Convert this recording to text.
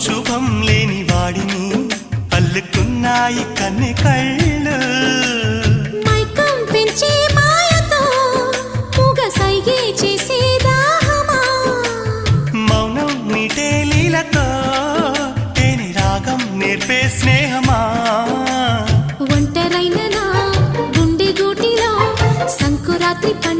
శుభం లేని వాడిని అల్లుకున్నాయి కన్ను కళ్ళు. ఒంటరైన గుండె గూటిలో సంకురాత్రి పండు